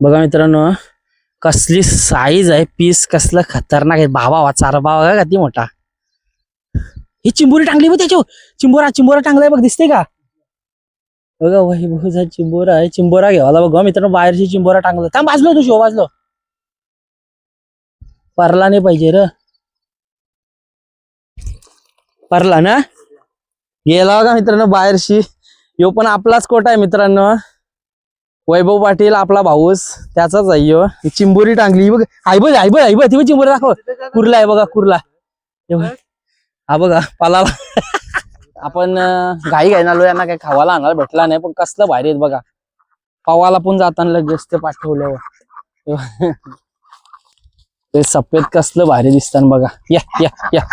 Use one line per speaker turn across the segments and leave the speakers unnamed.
बघा मित्रांनो कसली साईज आहे पीस कसलं खतरनाक आहे. भावा वा चार भावा का ती मोठा. ही चिंबोरी टांगली बघ त्याच्या चिंबोरा चिंबोरा टांगलाय बघ दिसते का? बघा वही बघा चिंबोरा आहे. चिंबोरा घ्यावा बघा हो, मित्रांनो बाहेरची चिंबोरा टांगला. थांब वाजलो तू वाजलो. परला नाही पाहिजे र. परला ना? गेला बघा मित्रांनो बाहेरशी. यो पण आपलाच कोट आहे मित्रांनो. वैभव पाटील आपला भाऊस त्याचाच आहे चिंबोरी टांगली बघ. आई बघ आई बघ आई बघ ती बघ चिंबोरी दाखव. कुर्ला आहे बघा कुर्ला. हा बघा. पालाला. आपण घाई घ्यायला आलो यांना काही खावाला आणायला भेटला नाही पण कसलं भारी आहेत बघा. पवाला पण जाताना लगेच ते पाठवल्यावर. ते सफेद कसलं भारी दिसताना बघा. या या या.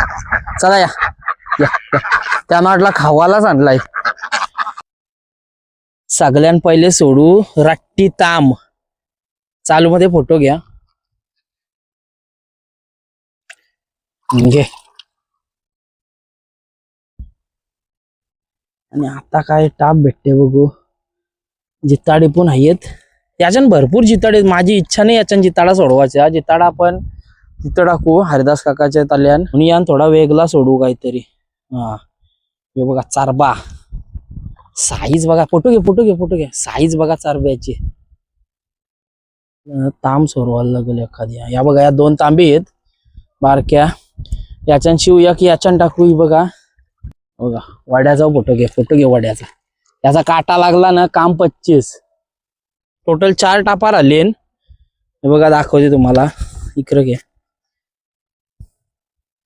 चला या. या या. त्यानं वाटला खावालाच आणलाय. सगळ्यां पहिले सोडू रट्टी ताम. चालू मध्ये फोटो घ्या. घे. आणि आता काय टाप भेटते बघू. जिताडे पण आहेत. याच्यान भरपूर जिताडे आहेत. माझी इच्छा नाही याच्यान जिताडा सोडवायचा. जिताडा पण तिथं टाकू हरिदास काकाच्या ताल्यान आणि यान थोडा वेगला सोडू काहीतरी. हा. हे बघा चारबा. साईज बघा फोटो घे फोटो घे फोटो घे. साईज बघा चारब्याची. ताम तांब सोरवायला लागेल एखादी. या बघा या दोन तांबे आहेत. बारक्या. याच्यान शिव एक याच्यान टाकू बघा. बघा वड्याचा फोटो घे फोटो घे वड्याचा. याचा काटा लागला ना काम पच्चीस. टोटल चार टापार आलेन बघा दाखवते तुम्हाला. इकडं घे.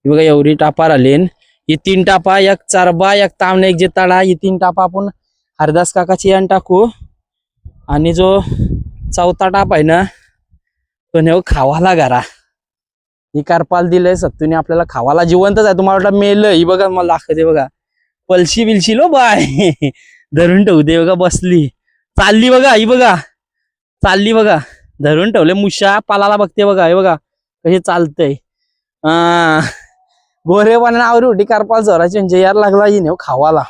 बघा एवढी टापार आलेन ही तीन टापा एक चारबा एक तामणे एक जिताडा ही तीन टापा आपण हरदास काकाची यान टाकू. आणि जो चौथा टाप आहे ना तो नेऊ खावाला घरा ही कारपाल दिलंय सत्तूने आपल्याला खावाला जिवंतच आहे. तुम्हाला वाटलं मेल ही बघा मला दाखवते बघा. पलशी बिलशी लो बाय. धरून ठेवते बघा बसली. चालली बघा ही बघा. चालली बघा. धरून ठेवले मुशा पालाला बघते बघा हे बघा. कशी चालतंय. गोरेवाना गोरे आवरी होती कारपाल जोराची म्हणजे यार लागला ही हो खावाला.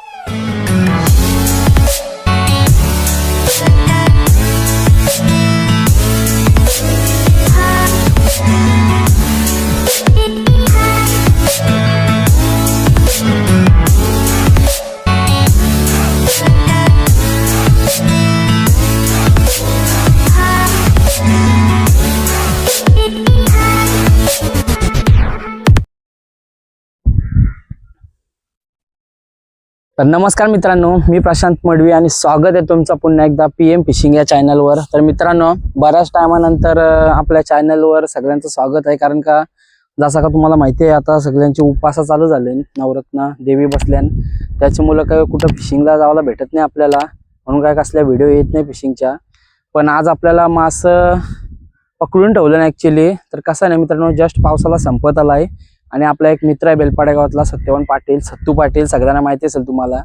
तर नमस्कार मित्रांनो मी प्रशांत मडवी आणि स्वागत आहे तुमचं पुन्हा एकदा पी एम फिशिंग या चॅनलवर तर मित्रांनो बऱ्याच टायमानंतर आपल्या चॅनलवर सगळ्यांचं स्वागत आहे. कारण का जसं का तुम्हाला माहिती आहे आता सगळ्यांचे उपास चालू झाले. नवरत्न देवी बसल्यान त्याच्यामुळं काय कुठं फिशिंगला जायला भेटत नाही आपल्याला. म्हणून काय कसल्या व्हिडिओ येत नाही फिशिंगच्या पण आज आपल्याला मासं पकडून ठेवलं ना ॲक्च्युली तर कसं नाही मित्रांनो जस्ट पावसाला संपत आला आहे आणि आपला एक मित्र आहे बेलपाड्या गावातला सत्यवान पाटील सत्तू पाटील सगळ्यांना माहिती असेल तुम्हाला.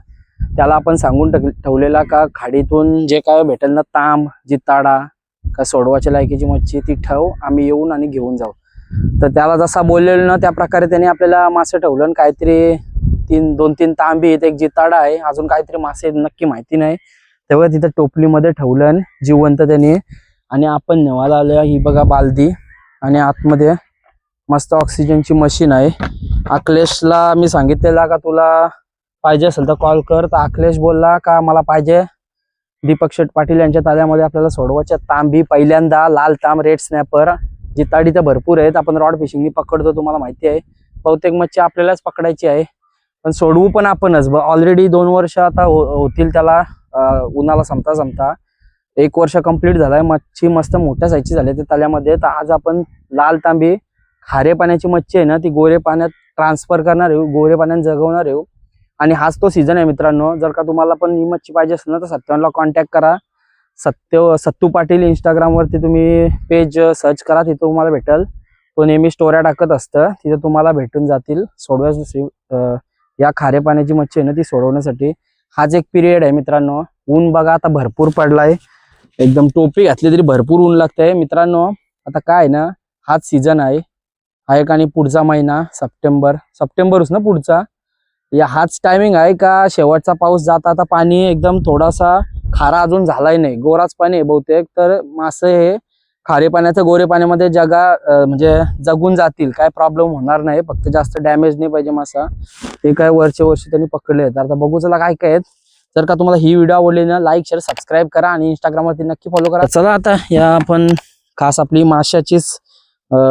त्याला आपण सांगून ठेवलेला का खाडीतून जे काय भेटेल ना तांब जिताडा का सोडवाच्या लायकीची मच्छी ती ठेव आम्ही येऊन आणि घेऊन जाऊ. तर त्याला जसा बोललेलं ना त्या प्रकारे त्याने आपल्याला मासे ठेवलं आणि काहीतरी तीन दोन तीन तांबी आहेत एक जिताडा आहे अजून काहीतरी मासे आहेत, नक्की माहिती नाही. तेव्हा तिथं टोपलीमध्ये ठेवलं जिवंत त्याने. आणि आपण नेवाला आलो ही बघा बालदी. आणि आतमध्ये मस्त ऑक्सिजनची मशीन आहे. अखिलेशला मी सांगितलेला का तुला पाहिजे असेल तर कॉल कर. तर अखिलेश बोलला का मला पाहिजे? दीपक शेठ पाटील यांच्या ताल्यामध्ये आपल्याला सोडवायच्या तांबी पहिल्यांदा लाल तांब रेड स्नॅपर जिताडी तर भरपूर आहेत. आपण रॉड फिशिंगनी पकडतो तुम्हाला माहिती आहे. बहुतेक मच्छी आपल्यालाच पकडायची आहे. पण सोडवू पण आपणच. ऑलरेडी दोन वर्ष आता हो, होतील त्याला उन्हाला संपता संपता एक वर्ष कंप्लीट झालाय. मच्छी मस्त मोठ्या साईजची झाली त्या ताल्यामध्ये तर आज आपण लाल तांबी खारे पाण्याची मच्छी आहे ना ती गोरे पाण्यात ट्रान्सफर करणार येऊ गोरे पाण्यात जगवणार येऊ आणि हाच तो सीझन आहे मित्रांनो. जर का तुम्हाला पण ही मच्छी पाहिजे असेल ना तर सत्यांना कॉन्टॅक्ट करा. सत्य सत्तू पाटील इंस्टाग्रामवरती तुम्ही पेज सर्च करा तिथं तुम्हाला भेटेल. तो नेहमी स्टोऱ्या टाकत असतं. तिथं तुम्हाला भेटून जातील. सोडव्या या खारे पाण्याची मच्छी आहे ना ती सोडवण्यासाठी. हाच एक पिरियड आहे मित्रांनो. ऊन बघा आता भरपूर पडलाय. एकदम टोपी घातली तरी भरपूर ऊन लागतंय. मित्रांनो आता काय आहे ना हाच सीझन आहे. आहे का आणि पुढचा महिना सप्टेंबर. सप्टेंबरच ना पुढचा? या हाच टायमिंग आहे का? शेवटचा पाऊस जात आता पाणी एकदम थोडासा खारा अजून झालाय नाही. गोराच पाणी आहे बहुतेक. तर मासे हे खारे पाण्याचं गोरे पाण्यामध्ये जगा म्हणजे जगून जातील. काय प्रॉब्लेम होणार नाही. फक्त जास्त डॅमेज नाही पाहिजे मासा. ते काय वरचे वर्षी त्यांनी पकडले तर आता बघू चला काय काय जर का तुम्हाला ही व्हिडिओ आवडली ना लाईक शेअर सबस्क्राईब करा आणि इंस्टाग्रामवरती नक्की फॉलो करा. चला आता या आपण खास आपली माशाचीच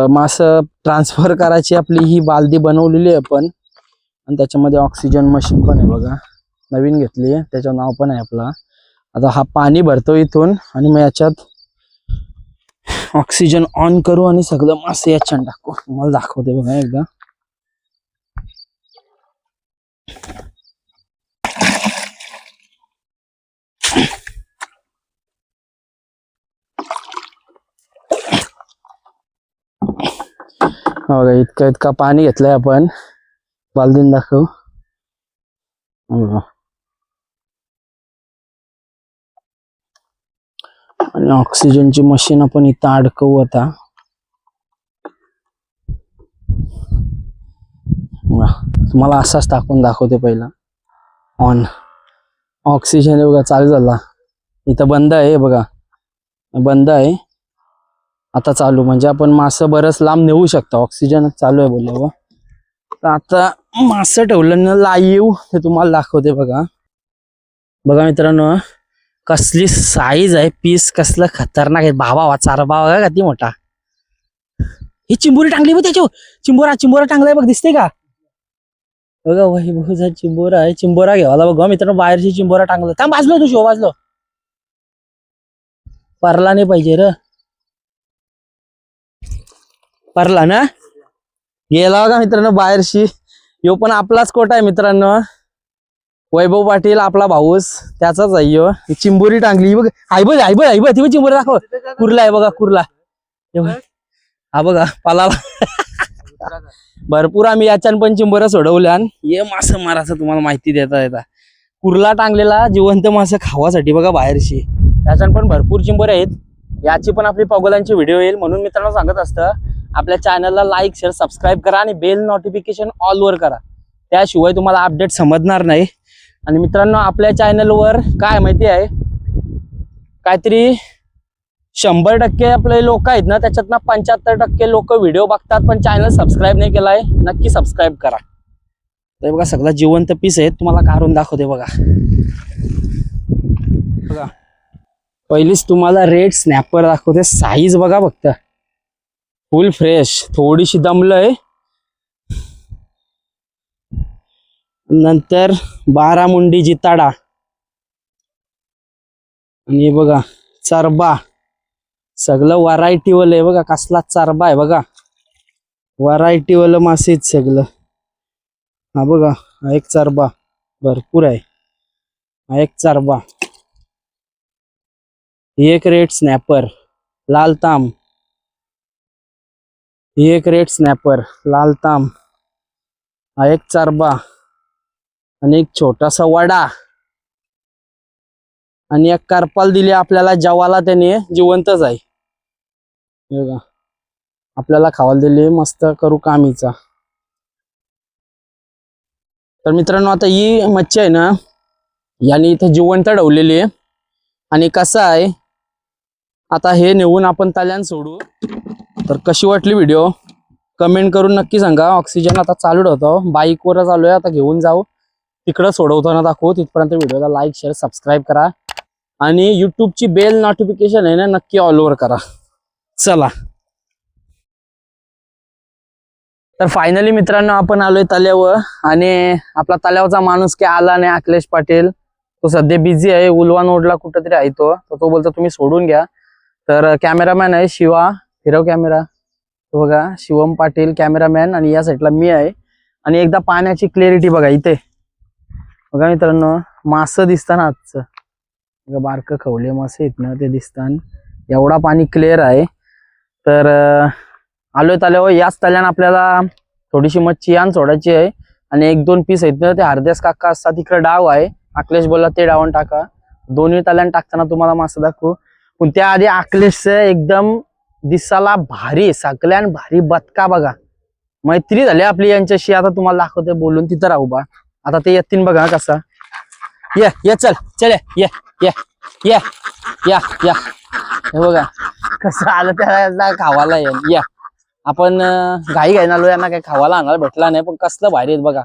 मास ट्रान्सफर करायची आपली ही बालदी बनवलेली आहे आपण आणि त्याच्यामध्ये ऑक्सिजन मशीन पण आहे बघा. नवीन घेतली आहे. त्याचं नाव पण आहे आपला. आता हा पाणी भरतो इथून आणि मग याच्यात ऑक्सिजन ऑन करू आणि सगळं मासे याच्यात टाकू. मला दाखवते बघा एकदा. हो बघा इतका इतका पाणी घेतलंय आपण. बालदीन दाखव. आणि ऑक्सिजनची मशीन आपण इथं अडकवू आता. तुम्हाला असाच टाकून दाखवते पहिला. ऑन ऑक्सिजन बघा चालू झाला. इथं बंद आहे बघा. बंद आहे. आता चालू. म्हणजे आपण मासं बरंच लांब नेऊ शकतो. ऑक्सिजन चालू आहे बोलल्यावर तर आता मासं ठेवलं ना लाईव. ते तुम्हाला दाखवते बघा. बघा मित्रांनो कसली साईज आहे. पीस कसलं खतरनाक आहे. भावा वा चार भावा का किती मोठा. ही चिंबोरी टांगली बघ त्याच्या चिंबोरा चिंबोरा टांगलाय बघ दिसते का? बघा वही बघा चिंबोरा आहे. चिंबोरा घ्यावा बघा. हो, मित्रांनो बाहेरची चिंबोरा टांगलं. थांब वाजलो तू शो वाजलो. परला नाही पाहिजे र. भरला ना? गेला बघा मित्रांनो बाहेरशी? यो पण आपलाच कोट आहे मित्रांनो. वैभव पाटील आपला भाऊस. त्याचाच आहे यो. चिंबोरी टांगली. बघ. आई बघ आई बघ आई बघ. ती चिंबोरी दाखव. कुर्ला आहे बघा कुर्ला. हा बघा पालाला. भरपूर आम्ही याच्यान पण चिंबोऱ्या सोडवल्या. ये मासं मारायचं तुम्हाला माहिती देता येता. कुर्ला टांगलेला जिवंत मास खावासाठी बघा बाहेरशी. याच्यान पण भरपूर चिंबोऱ्या आहेत. याची पण आपली पगोलांची व्हिडिओ येईल. म्हणून मित्रांनो सांगत असतं आपल्या चॅनलला लाईक शेअर सबस्क्राईब करा आणि बेल नोटिफिकेशन ऑलवर करा. त्याशिवाय तुम्हाला अपडेट समजणार नाही. आणि मित्रांनो आपल्या चॅनलवर काय माहिती आहे? काहीतरी शंभर टक्के आपले लोक आहेत ना त्याच्यातनं पंच्याहत्तर टक्के लोक व्हिडिओ बघतात पण चॅनल सबस्क्राईब नाही केला आहे नक्की सबस्क्राईब करा. ते बघा सगळा जिवंत पीस आहे तुम्हाला काढून दाखवते बघा. बघा. पहिलीच तुम्हाला रेड स्नॅपर दाखवते साईज बघा फक्त. Full fresh. थोडीशी दमलंय. नंतर बारामुंडी जिताडा. आणि बघा चरबा. सगळं व्हरायटीवालं आहे बघा कसला चरबा आहे बघा. व्हरायटी मासेच मासे सगळं. हा बघा हा एक चरबा. भरपूर आहे. हा एक चरबा. एक रेड स्नॅपर. लाल ताम. एक रेड स्नॅपर लाल ताम हा एक चारबा आणि एक छोटासा वडा. आणि एक करपाल दिली आपल्याला जवाला त्याने जिवंतच आहे बघा आपल्याला खावायला दिली मस्त करू कामीचा. तर मित्रांनो आता ही मच्छी आहे ना याने इथे जिवंत ठेवलेली आहे. आणि कसं आहे आता हे नेऊन आपण ताल्यान सोडू. तर कशी वाटली व्हिडिओ कमेंट करून नक्की सांगा. ऑक्सिजन आता चालू ठेवतो. बाईकवरच चालू आहे आता घेऊन जाऊ. तिकडं सोडवताना दाखवू. तिथपर्यंत व्हिडिओला लाईक शेअर सबस्क्राईब करा. आणि युट्यूबची बेल नोटिफिकेशन आहे ना नक्की ऑल करा. चला. तर फायनली मित्रांनो आपण आलोय तल्यावर. आणि आपला तल्यावरचा माणूस काय आला नाही अखिलेश पाटील. तो सध्या बिझी आहे. उलवान ओढला कुठंतरी आहे तो. तो बोलतो तुम्ही सोडून घ्या. तर कॅमेरामॅन आहे शिवा. फिरव कॅमेरा तो बघा शिवम पाटील कॅमेरामॅन आणि या साईडला मी आहे. आणि एकदा पाण्याची क्लिअरिटी बघा इथे. बघा मित्रांनो मासं दिसताना आजचं. बघा बारकं खवले मासे आहेत ना ते दिसतात एवढा पाणी क्लिअर आहे. तर आलो आलोय तल्यावर. याच तल्यानं आपल्याला थोडीशी मच्छी यान सोडायची आहे. आणि एक दोन पीस आहेत ना ते हरदेस काका असतात तिकडे डाव आहे. अखिलेश बोलला ते डावून टाका. दोन्ही तल्यान टाकताना तुम्हाला मासं दाखवू. पण त्याआधी अखिलेशचं एकदम दिसाला भारी सगळ्यान भारी बदका बघा. मैत्री झाली आपली यांच्याशी आता तुम्हाला दाखवते बोलून. तिथं राहू बा. आता ते येतील बघा कसा. ये ये चल चल ये ये ये या या. हे बघा कसं आलं त्याला खावाला येईल. या. आपण घाई घाईन आलो यांना काही खावाला आणायला भेटला नाही पण कसलं भारी आहेत बघा.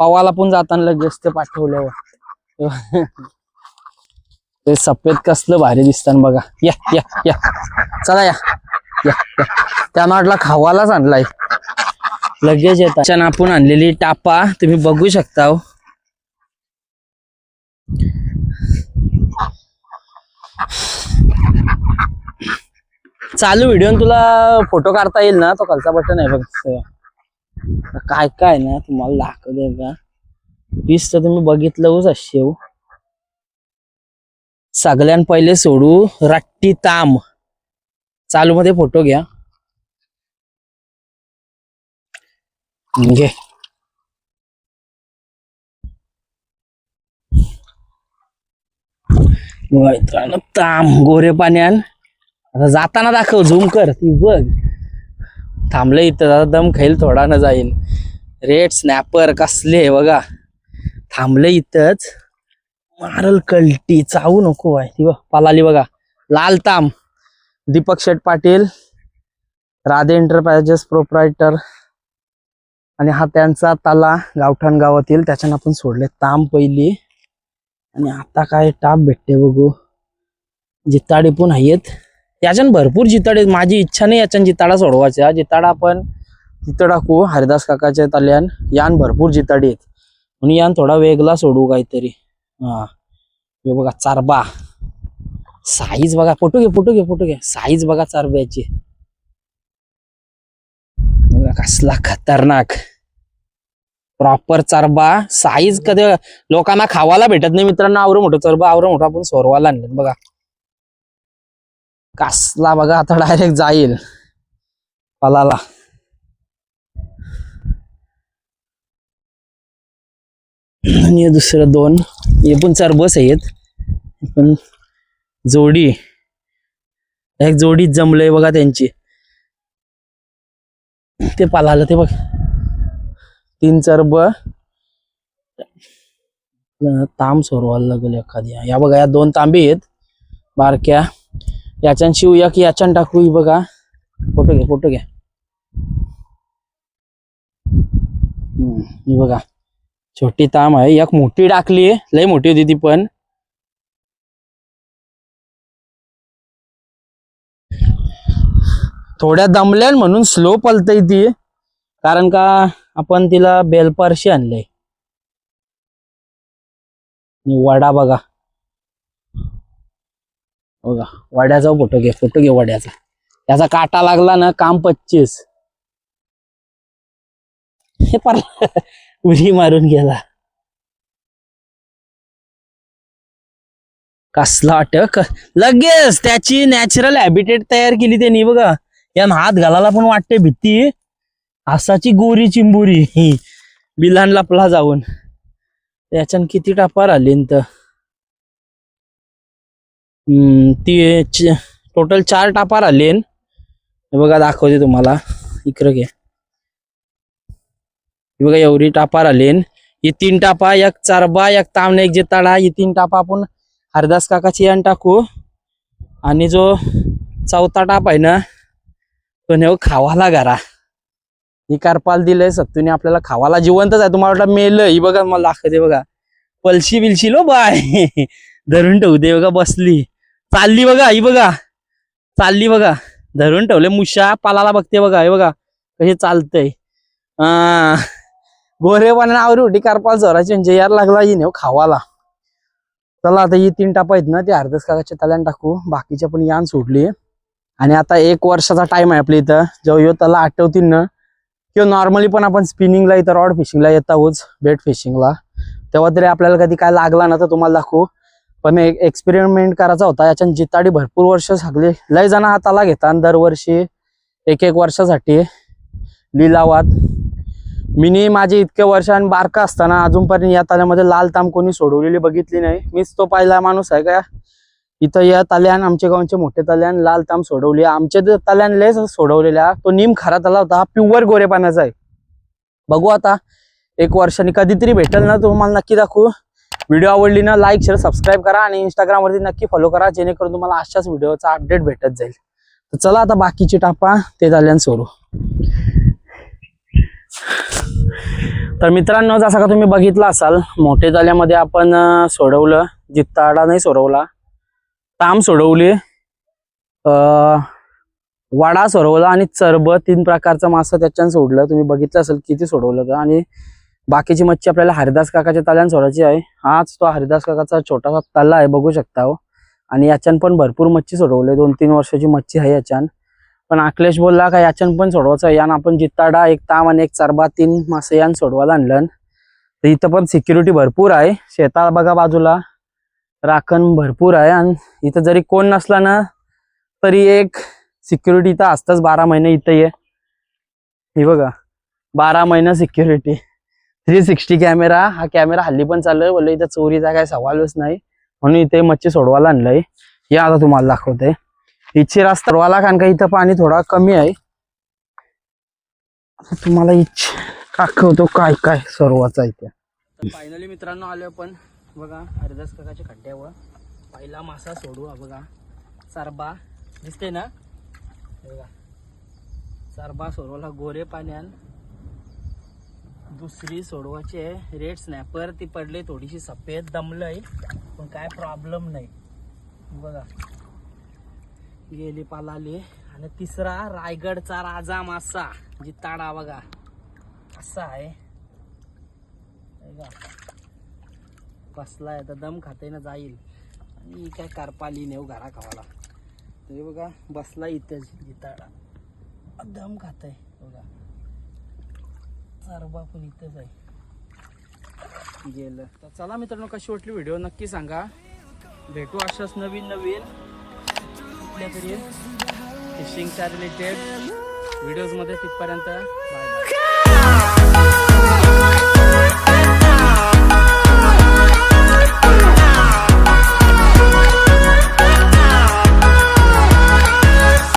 पवाला पण जाताना लगेच ते पाठवलं ते सफेद कसलं भारी दिसतात बघा. या या या. चला या या या. त्या नॉटला खावालाच आणलाय लगेच येतात छान आपण आणलेली टापा तुम्ही बघू शकता हो. चालू व्हिडिओ तुला फोटो काढता येईल ना तो खालचा बटन आहे बघ काय काय ना तुम्हाला दाखवते का पीस तर तुम्ही बघितलंच असे हो. हो. सगळ्यां पहिले सोडू रट्टी ताम चालू मध्ये फोटो घ्या. घे. मित्रांनो ताम गोरे पाण्यान आता जाताना दाखव झूम कर. ती बघ. थांबलं इथं दम खाईल थोडा न जाईल. रेड स्नॅपर कसले बघा. थांबलं इथंच. मारल कल्टी चावू नको बाय ती बघ पालाली बघा. लाल ताम दीपक शेठ पाटील राधे एंटरप्राइजेस प्रोप्रायटर आणि हा त्यांचा ताला गावठाण गावातील त्याच्यानं आपण सोडले ताम पहिली. आणि आता काय टाप भेटते बघू. जिताडे पण आहेत. याच्यानं भरपूर जिताडे माझी इच्छा नाही याच्यानं जिताडा सोडवायचा. जिताडा आपण तिथं टाकू हरिदास काकाच्या ताल्यान. यान भरपूर जिताडे आहेत. म्हणून यान थोडा वेगळा सोडू काहीतरी. हा. हे बघा चारबा. साईज बघा फोटो घे फोटो घे फोटो घे. साईज बघा चारब्याची. कसला खतरनाक. प्रॉपर चरबा. साईज कधी लोकांना खावायला भेटत नाही मित्रांनो. आवरं मोठं चरबा आवरं मोठं आपण सोरवाला आणलं बघा. कसला बघा आता डायरेक्ट जाईल. पलाला. आणि दुसरं दोन. हे पण चार बस आहेत. पण जोडी. एक जोडी जमलंय बघा त्यांची. ते पालालं ते बघ. तीन चरब. ताम सोरवायला लागेल एखादी. या बघा या दोन तांबी आहेत. बारक्या. याच्यान शिव एक याच्यान टाकू ही बघा. फोटो घ्या फोटो घ्या हम्म, ही बघा. छोटी ताम आहे. एक मोठी टाकली लय मोठी होती ती पण. थोड्या दमल्यान म्हणून स्लो पलतय ती. कारण का आपण तिला बेलपारशी आणलंय. वडा बघा. बघा वड्याचा फोटो घे फोटो घे वड्याचा. त्याचा काटा लागला ना काम पच्चीस. हे पर उडी मारून गेला. कसला अटक लगेच त्याची नॅचरल हॅबिटेट तयार केली त्यांनी बघा. यान हात घालायला पण वाटते भीती. आसाची गोरी चिंबुरी. ही बिलान लपला जाऊन. त्याच्यान किती टापार आली तर. हम्म, ती टोटल चार टापार आले बघा दाखवते तुम्हाला. इकडं घे बघा एवढी टापार आले ही तीन टापा एक चारबा एक तामणे एक जिताडा. ही तीन टापा आपण हरदास काकाची यान टाकू. आणि जो चौथा टाप आहे ना तो नेऊ खावाला घरा. ही कारपाल दिलंय सत्तूने आपल्याला खावाला जिवंतच आहे. तुम्हाला वाटलं मेल ही बघा मला दाखवते बघा. पलशी बिलशी लो बाय. धरून ठेवते बघा बसली. चालली बघा ही बघा. चालली बघा. धरून ठेवले. मुशा पालाला बघते बघा हे बघा. कसे चालतंय. आ. गोरे आवरी उठी कारपाल जोराची. म्हणजे यार लागला ही नेऊ खावाला. चला आता ही तीन टापा आहेत ना ते अर्धच कागाच्या तल्यान टाकू. बाकीच्या पण यान सोडली आणि आता एक वर्षाचा टाइम आहे आपल्या इथं. जेव्हा येऊ त्याला आठवतील ना किंवा नॉर्मली पण आपण स्पिनिंगला इथं रॉड फिशिंगला येत आहोत बेट फिशिंगला तेव्हा तरी आपल्याला कधी काय लागला ना तर तुम्हाला दाखवू. पण एक एक्सपेरिमेंट करायचा होता याच्यात जिताडी भरपूर वर्ष सांगली लय जण हाताला घेतात दरवर्षी एक एक वर्षासाठी लिलावात. मिनी माझे इतके वर्ष आणि बारका असताना अजूनपर्यंत या ताल्यामध्ये लाल ताम कोणी सोडवलेली बघितली नाही. मीच तो पहिला माणूस आहे का? इथं या ताल्यान आमच्या गावचे मोठे ताल्यान लाल ताम सोडवली. आमच्या त्या ताल्यान लय सोडवलेल्या. तो नीम खरा तला होता. हा प्युअर गोरे पाण्याचा आहे. बघू आता. एक वर्षाने कधीतरी भेटेल ना तुम्हाला नक्की दाखवू. व्हिडिओ आवडली ना लाईक शेअर सबस्क्राईब करा आणि इंस्टाग्राम वरती नक्की फॉलो करा. जेणेकरून तुम्हाला अशाच व्हिडिओचा अपडेट भेटत जाईल. तर चला आता बाकीची टापा. ते झाल्यान सोडू. तर मित्रांनो जसं का तुम्ही बघितलं असाल मोठे तल्यामध्ये आपण सोडवलं. जित्ताडा नाही सोडवला. ताम सोडवली. वाडा सोडवला आणि चरब तीन प्रकारचं मासं त्याच्यानं सोडलं. तुम्ही बघितलं असेल किती सोडवलं का आणि बाकीची मच्छी आपल्याला हरिदास काकाच्या तल्यान सोडायची आहे. हाच तो हरिदास काकाचा छोटासा तल्ला आहे बघू शकता हो. आणि याच्यान पण भरपूर मच्छी सोडवले. दोन तीन वर्षाची मच्छी आहे याच्यान. पण अखिलेश बोलला का याच्यान पण सोडवायचं यानं आपण जित्ताडा एक ताम आणि एक चारबा तीन मासे यान सोडवायला आणलं. तर इथं पण सिक्युरिटी भरपूर आहे. शेतात बघा बाजूला. राखण भरपूर आहे आणि इथं जरी कोण नसला ना तरी एक सिक्युरिटी इथं असतंच बारा महिने इथं ये. हे बघा बारा महिना सिक्युरिटी थ्री सिक्स्टी कॅमेरा हा कॅमेरा हल्ली पण चालू आहे बोललं इथं चोरीचा काय सवालच नाही. म्हणून इथे मच्छी सोडवायला आणलंय. या आता तुम्हाला दाखवते. इच्छी रास्ता सोडवायला कारण का इथं पाणी थोडा कमी आहे. तुम्हाला इच्छ दाखवतो काय काय सर्वाचा इथे. फायनली मित्रांनो आलो पण बघा हरिदास काकाच्या खड्ड्यावर पहिला मासा सोडू हा बघा. सरबा दिसते ना? हे बघा. सरबा सोडवला गोरे पाण्यान दुसरी सोडवाचे रेड स्नॅपर. ती पडली थोडीशी सफेद दमलय पण काय प्रॉब्लेम नाही. बघा. गेली पालाली. आणि तिसरा रायगडचा राजा मासा जिताडा बघा. असा आहे. बघा. बसलाय तर दम खाते ना जाईल. आणि काय करपाली नेऊ घरा खावाला. तरी बघा बसला इथेच जिताडा. दम खाताय. बघा. सरबा पण इथेच आहे. गेलं. तर चला मित्रांनो कशी वाटली व्हिडिओ नक्की सांगा. भेटू अशाच नवीन नवीन. कुठल्या तरी फिशिंगच्या रिलेटेड व्हिडिओजमध्ये तिथपर्यंत. बाय